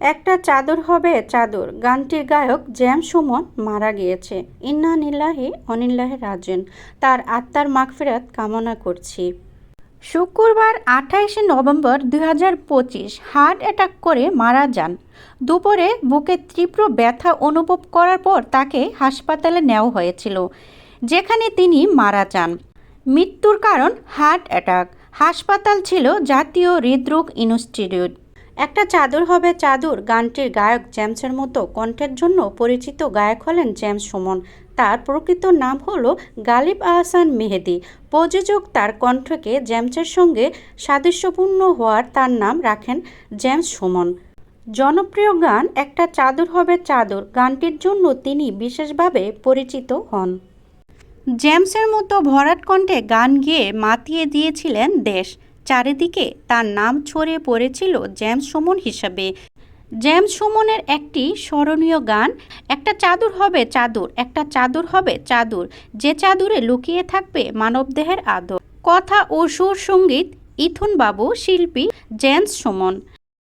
একটা চাদর হবে চাদর। গানটির গায়ক জ্যাম সুমন মারা গিয়েছে। ইন্না নিল্লাহি অনিল্লাহে রাজেন তার আত্মার মাগফিরাত কামনা করছি। শুক্রবার আঠাইশে নভেম্বর দুই হাজার পঁচিশ হার্ট অ্যাটাক করে মারা যান। দুপুরে বুকে তীব্র ব্যথা অনুভব করার পর তাকে হাসপাতালে নেওয়া হয়েছিল, যেখানে তিনি মারা যান। মৃত্যুর কারণ হার্ট অ্যাটাক। হাসপাতাল ছিল জাতীয় হৃদরোগ ইনস্টিটিউট। একটা চাদর হবে চাদর, গানটির গায়ক জেমসের মতো কণ্ঠের জন্য পরিচিত গায়ক হলেন জেমস সুমন। তার প্রকৃত নাম হলো গালিব আহসান মেহেদি। প্রযোজক তার কণ্ঠকে জেমসের সঙ্গে সাদৃশ্যপূর্ণ হওয়ার তার নাম রাখেন জেমস সুমন। জনপ্রিয় গান একটা চাদর হবে চাদর, গানটির জন্য তিনি বিশেষভাবে পরিচিত হন। জেমসের মতো ভরাট কণ্ঠে গান গেয়ে মাতিয়ে দিয়েছিলেন দেশ। চারিদিকে তার নাম ছড়িয়ে পড়েছিল জ্যাম সুমন হিসাবে। জ্যাম সুমনের একটি স্মরণীয় গান, একটা চাদর হবে চাদর, একটা চাদর হবে চাদর, যে চাদরে লুকিয়ে থাকবে মানবদেহের আদর। কথা ও সুর সংগীত ইথুন বাবু শিল্পী জেমস সুমন।